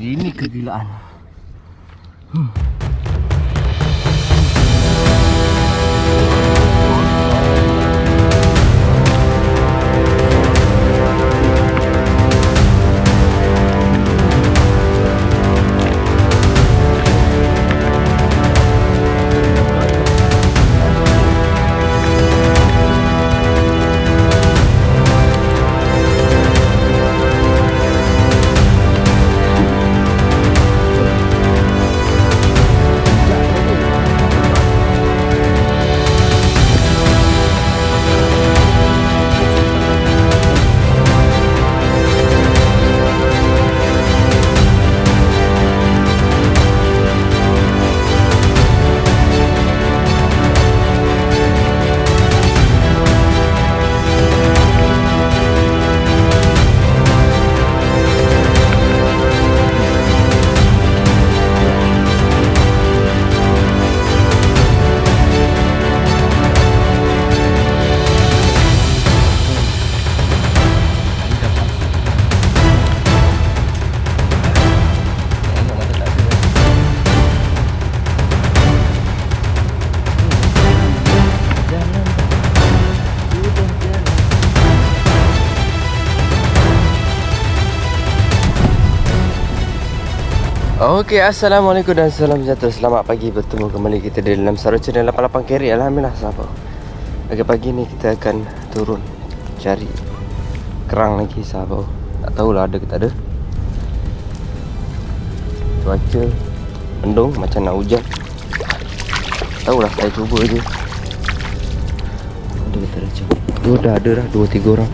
Ini kegilaan. Okey, Assalamualaikum dan salam sejahtera. Selamat pagi, bertemu kembali kita di dalam Saru Channel 88 Keri Alhamdulillah, sahabat. Pagi-pagi ni kita akan turun Cari kerang lagi, sahabat. Tak tahulah ada ke tak ada. Cuaca mendung macam nak hujan. Tak tahulah, saya cuba je. Ada ke tak ada cuba. Dua dah ada dah, dua tiga orang.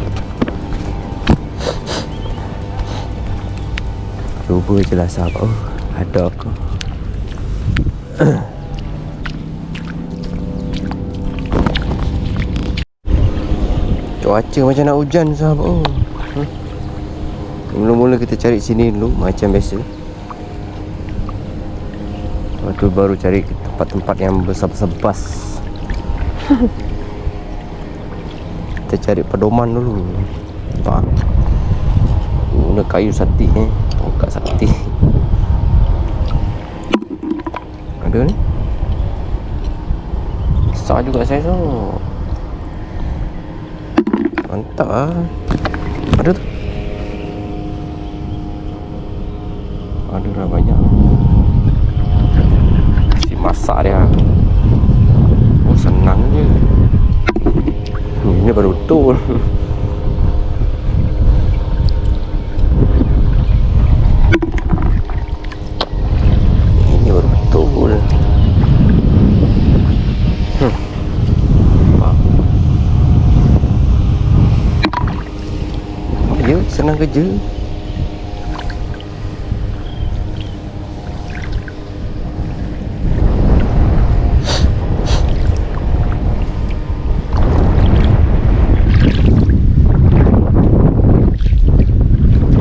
Cuba je lah sahabat. oh, Ada ke Cuaca macam nak hujan sahabat. Oh. huh? Mula-mula kita cari sini dulu Macam biasa. Lepas tu baru cari tempat-tempat yang besar-besar bas Kita cari pedoman dulu. Nampak? Guna kayu sakti eh. Tongkat sakti Ada ni. Besar juga saya tu. Mantap lah Ada tu? Ada dah banyak. Si masak dia Oh senang je. Ini baru betul Ini baru betul Hmm Nampak? Oh, Senang kerja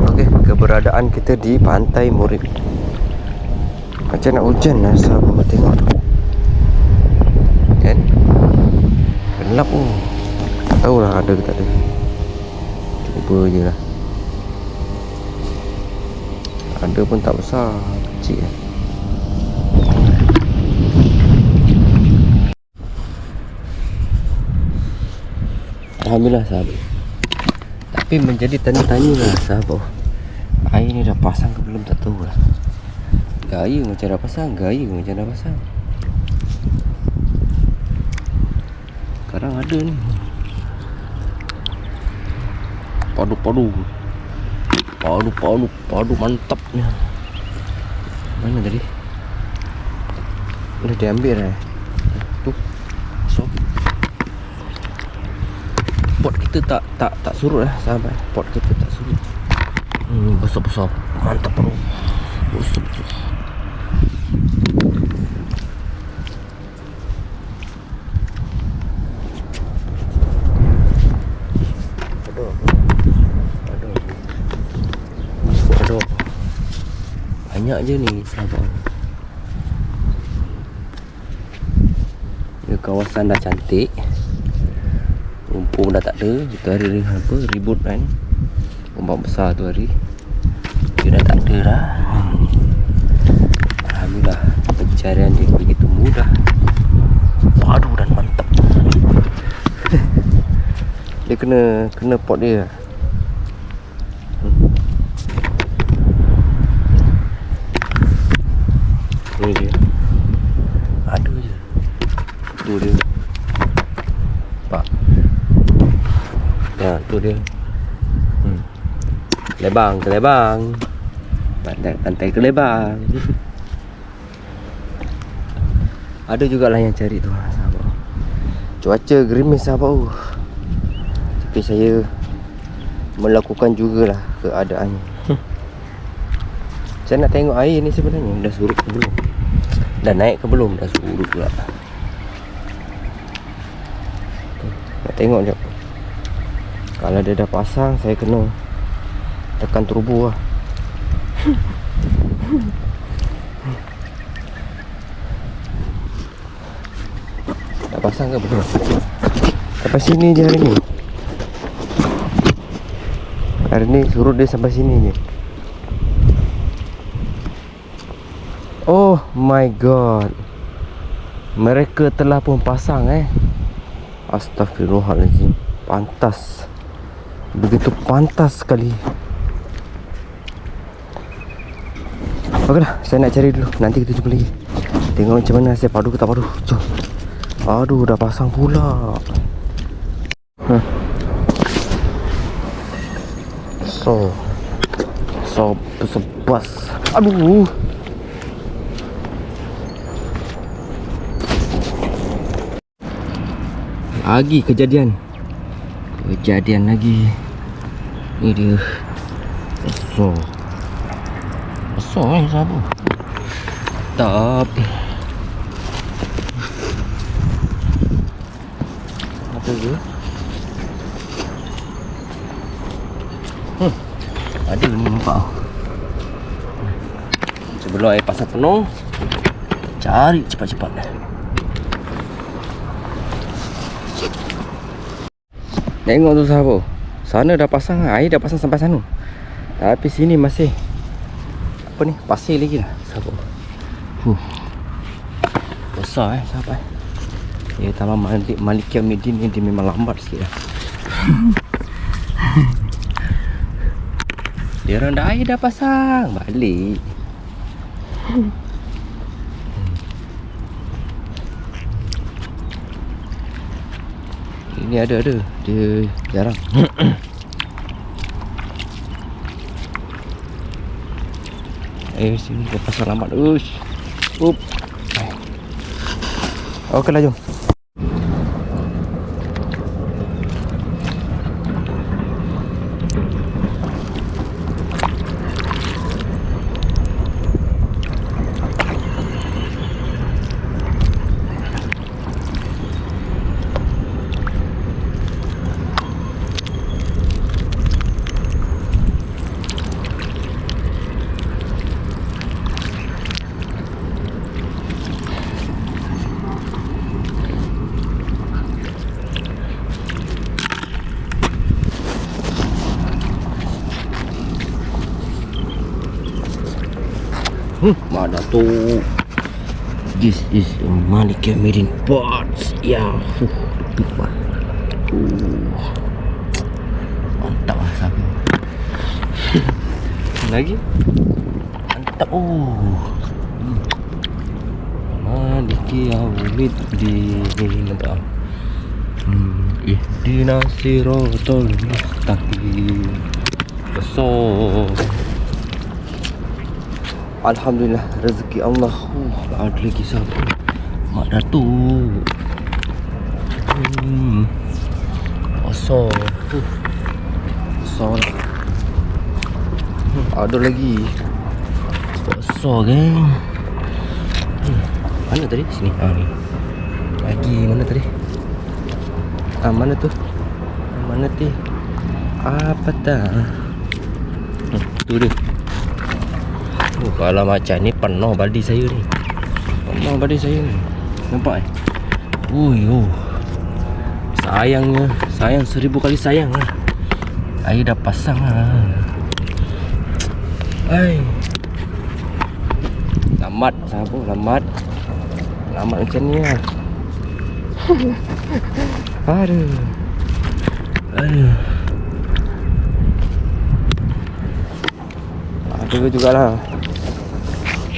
Okey, keberadaan kita di Pantai Murid. Macam nak hujan lah sahabat tengok. Kan? Gelap pun. Tak tahulah ada ke tak ada. Cuba je lah. Ada pun tak besar, kecil lah. Alhamdulillah sahabat. Tapi menjadi tanya-tanya lah sahabat. Air ni dah pasang ke belum tak tahu lah. Gaya macam dah pasang Gaya macam dah pasang. Sekarang ada ni. Padu-padu Padu-padu Padu mantapnya Mana tadi? Dah diambil dah Tu So pot kita tak tak tak surut lah sahabat. Pot kita tak surut. Hmm, besar-besar. Mantap bro. Besar-besar banyak je ni Sabah Ya, kawasan dah cantik. Rumpur dah tak ada. Itu hari ni apa? Ribut kan? Ombak besar tu hari. Dia dah tak ada dah. Alhamdulillah Pencarian dia begitu mudah. Baru dan mantap. Dia kena Kena pot dia. Ni dia. Ada je. Tu dia. Pak. Ya, tu dia. Hmm. Lebang ke lebang. Pantai pantai ke lebang. Ada jugalah yang cari tu sahabat. Cuaca gerimis sahabat. Uh. Tapi saya melakukan jugalah keadaannya. Saya nak tengok air ni sebenarnya dah surut ke belum. Dah naik ke belum? Dah surut pula. Nak tengok jap. Kalau dia dah pasang, saya kena tekan turbo lah. Dah pasang ke belum? Sampai sini je hari ni. Hari ni surut dia sampai sini je. Oh my god. Mereka telah pun pasang eh. Astagfirullahalazim. Pantas. Begitu pantas sekali. Okeylah, saya nak cari dulu. Nanti kita jumpa lagi. Tengok macam mana saya padu ke tak padu. Jom. Aduh, dah pasang pula. Huh. So. So, sebas. Aduh. Lagi kejadian. Kejadian lagi. Ni dia. Besar. Besar eh siapa Tak Apa tu? Hmm. Ada ni nampak? Sebelum air pasang penuh. Cari cepat-cepat Tengok tu sahabat. Sana dah pasang Air dah pasang sampai sana. Tapi sini masih Apa ni Pasir lagi lah Sahabat. Huh. Besar eh sahabat Ya tambah Malik, Malikia Midin ni Dia memang lambat sikit lah. Dia orang dah air dah pasang. Balik Ini ada ada. Dia jarang. Eh sini pasal lambat. Ush. Up. Okey lah jom Tu? This is a Malika Marine Pots. Ya, huh, big one. Uh, mantap lah sahaja. Lagi? Mantap. Oh. Maliki Awid di nampak. Hmm, ihdina siratal mustaqim. Besar. Alhamdulillah rezeki Allah. Uh, ada lagi siapa? Mak Datuk. Hmm. Besar. Uh. Besar lah. Hmm. Ada lagi. Besar geng. Hmm. Mana tadi? Sini. Ah ni. Lagi mana tadi? Ah mana tu? Mana tu? Apa tak? Hmm. Tu dia. Oh, kalau macam ni penuh baldi saya ni. Penuh baldi saya ni. Nampak eh? Ui, oh. Sayangnya, sayang seribu kali sayang lah. Air dah pasang lah. Hai. Lambat sahabat, lambat. Lambat macam ni lah. Aduh. Aduh. Ada jugalah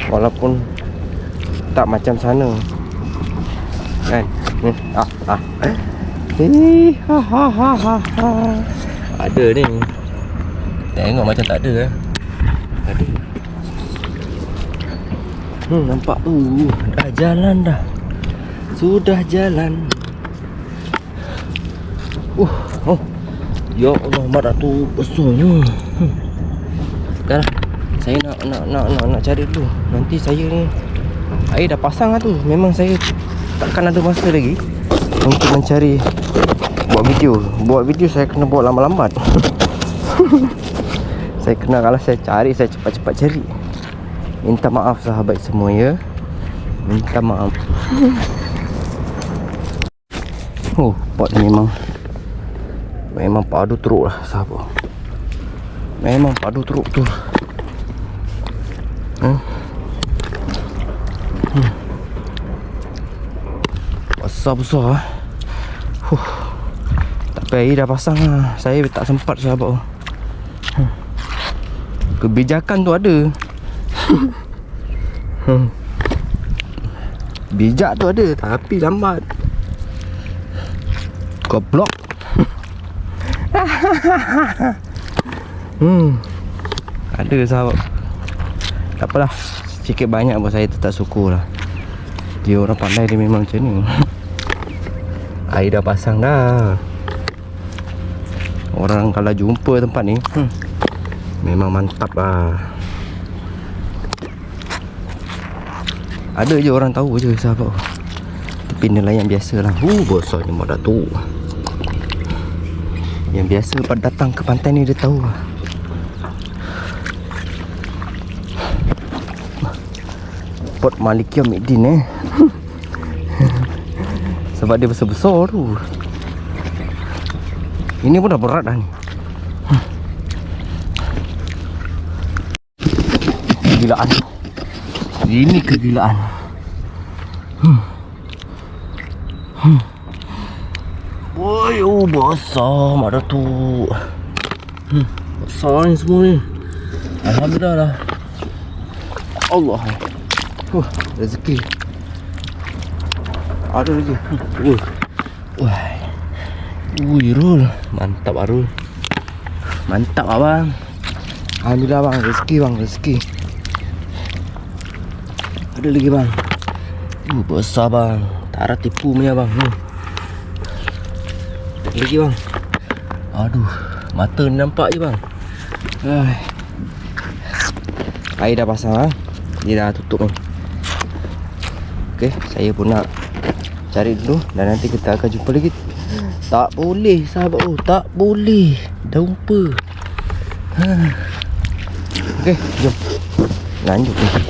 Walaupun Tak macam sana Kan hmm. ah, ah. Eh, ha, ha, ha, ha, ha. Ada ni Tengok macam tak ada eh. Ada Hmm nampak tu Dah jalan dah Sudah jalan Uh, oh. Ya Allah, mak dah tu besarnya. Hmm. Lah. Saya nak nak nak nak nak cari dulu. Nanti saya ni air dah pasang lah tu. Memang saya takkan ada masa lagi untuk mencari buat video. Buat video saya kena buat lambat-lambat. saya kena kalau saya cari saya cepat-cepat cari. Minta maaf sahabat semua ya. Minta maaf. Oh, pot memang Memang padu teruk lah sahabat Memang padu teruk tu hmm? Hmm. Besar-besar lah huh. Tapi air dah pasang lah Saya tak sempat sahabat hmm. Kebijakan tu ada hmm. Bijak tu ada Tapi lambat Goblok Hmm. Ada sahabat. Tak apalah. Sikit banyak pun saya tetap syukur lah. Dia orang pandai dia memang macam ni. Air dah pasang dah. Orang kalau jumpa tempat ni, hmm, memang mantap lah. Ada je orang tahu je sahabat. Tapi nelayan biasa lah. Uh, besarnya mak datuk. Yang biasa pada datang ke pantai ni dia tahu lah. Pot Malikia Midin eh. Sebab dia besar-besar tu. Ini pun dah berat dah ni. Kegilaan. Ini kegilaan. Hmm. Hmm. Woi, oh besar mak datuk. Hmm, besar ni semua ni. Alhamdulillah lah. Allah. Huh, rezeki. Ada lagi. Hmm. Wah. Ui, Rul. Mantap Arul. Mantap abang. Alhamdulillah bang, rezeki bang, rezeki. Ada lagi bang. Uh, besar bang. Tak ada tipu punya bang. Hmm. Lagi bang Aduh Mata ni nampak je bang Ai. Air dah pasang ha? Dia dah tutup ni Okay Saya pun nak Cari dulu Dan nanti kita akan jumpa lagi Tak boleh sahabat oh Tak boleh Dah lupa ha. Okay Jom Lanjut lagi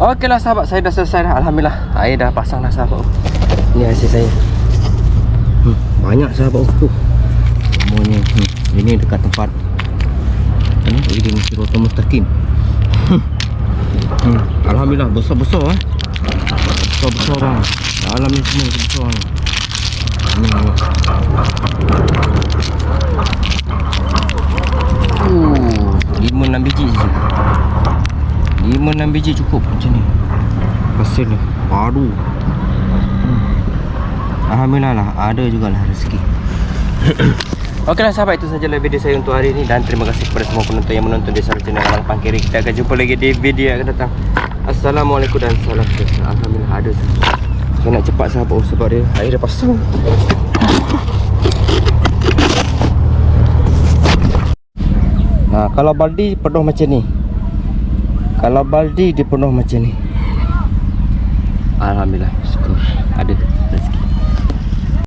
Okeylah sahabat, saya dah selesai dah. Alhamdulillah. Air dah pasang dah sahabat. Ni hasil saya. Hmm, banyak sahabat. Uh. Semuanya. Hmm. Ini dekat tempat. Ini ini mesti rotan mustaqim. hmm. Alhamdulillah besar-besar eh. Besar-besar bang. Dalam ni semua besar ni. Hmm. Uh, lima enam biji je. 5-6 biji cukup macam ni Hasil ni Padu hmm. Alhamdulillah lah Ada jugalah rezeki Okeylah sahabat itu sajalah video saya untuk hari ini. Dan terima kasih kepada semua penonton yang menonton di saluran channel Alang Pangkiri. Kita akan jumpa lagi di video yang akan datang. Assalamualaikum dan salam sejahtera. Alhamdulillah ada sahabat Saya nak cepat sahabat oh, sebab dia air dah pasang. Nah, kalau baldi penuh macam ni. Kalau baldi dia penuh macam ni. Alhamdulillah syukur. Ada